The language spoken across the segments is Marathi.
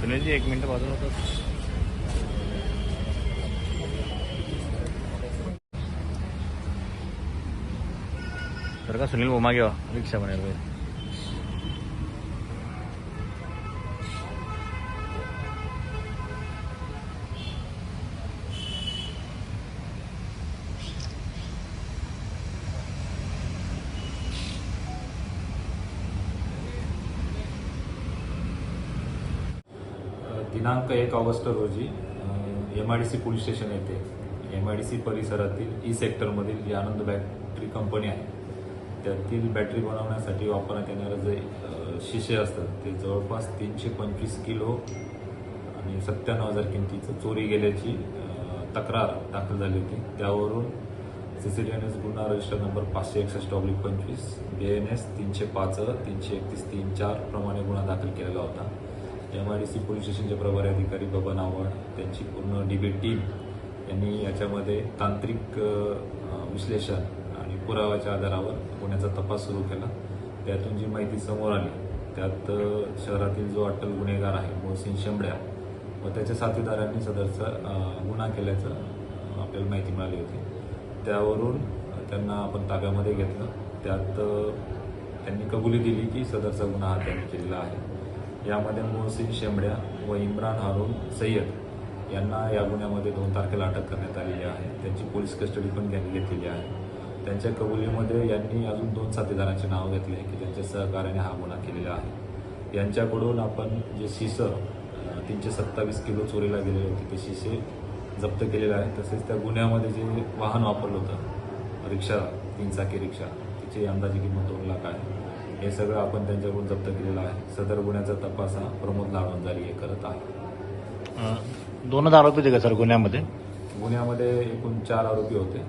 सुनीलजी एक मिनिट बाजूला होतं तर का सुनील बोमा घेवा रिक्षा बनायला दिनांक एक ऑगस्ट रोजी M I D C police station येथे एम आय डी सी परिसरातील ई सेक्टरमधील जी आनंद बॅटरी कंपनी आहे त्यातील बॅटरी बनवण्यासाठी वापरण्यात येणारे जे शिशे असतात ते जवळपास तीनशे पंचवीस किलो आणि सत्त्याण्णव हजार किमतीचं चोरी गेल्याची तक्रार दाखल झाली होती. त्यावरून C C D N S गुन्हा रजिस्टर नंबर पाचशे एकसष्ट ऑब्लिक पंचवीस बी एन एस तीनशे पाच तीनशे एकतीस तीन चार प्रमाणे गुन्हा दाखल केलेला होता. M I D C police स्टेशनचे प्रभारी अधिकारी बबन आव्हाड त्यांची पूर्ण डिबेट टीम यांनी याच्यामध्ये तांत्रिक विश्लेषण आणि पुराव्याच्या आधारावर गुन्ह्याचा तपास सुरू केला. त्यातून जी माहिती समोर आली त्यात शहरातील जो अटल गुन्हेगार आहे मोहसिन शेंबड्या व त्याच्या साथीदारांनी सदरचा गुन्हा केल्याचं आपल्याला माहिती मिळाली होती. त्यावरून त्यांना आपण ताब्यामध्ये घेतलं. त्यात त्यांनी कबुली दिली की सदरचा गुन्हा हा त्यांनी केलेला आहे. यामध्ये मोहसिन शेंबड्या व इम्रान हारून सय्यद यांना या गुन्ह्यामध्ये दोन तारखेला अटक करण्यात आलेली आहे. त्यांची पोलीस कस्टडी पण घेतलेली आहे. त्यांच्या कबुलीमध्ये यांनी अजून दोन साथीदारांचे नाव घेतले की त्यांच्या सहकार्याने हा गुन्हा केलेला आहे. यांच्याकडून आपण जे शिसं तीनशे सत्तावीस किलो चोरीला गेलेले होते ते शिसे जप्त केलेले आहे तसेच त्या गुन्ह्यामध्ये जे वाहन वापरलं होतं रिक्षा तीन चाकी रिक्षा तिची अंदाजे किंमत दोन लाख आहे. हे सगळं आपण त्यांच्याकडून जप्त केलेलं आहे. सदर गुन्ह्याचा तपास हा प्रमोद लाडवंजारी हे करत आहे. दोनच आरोपी होते का सर गुन्ह्यामध्ये? गुन्ह्यामध्ये एकूण चार आरोपी होते.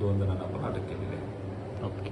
दोन जणांना आपण अटक केलेली आहे. ओके.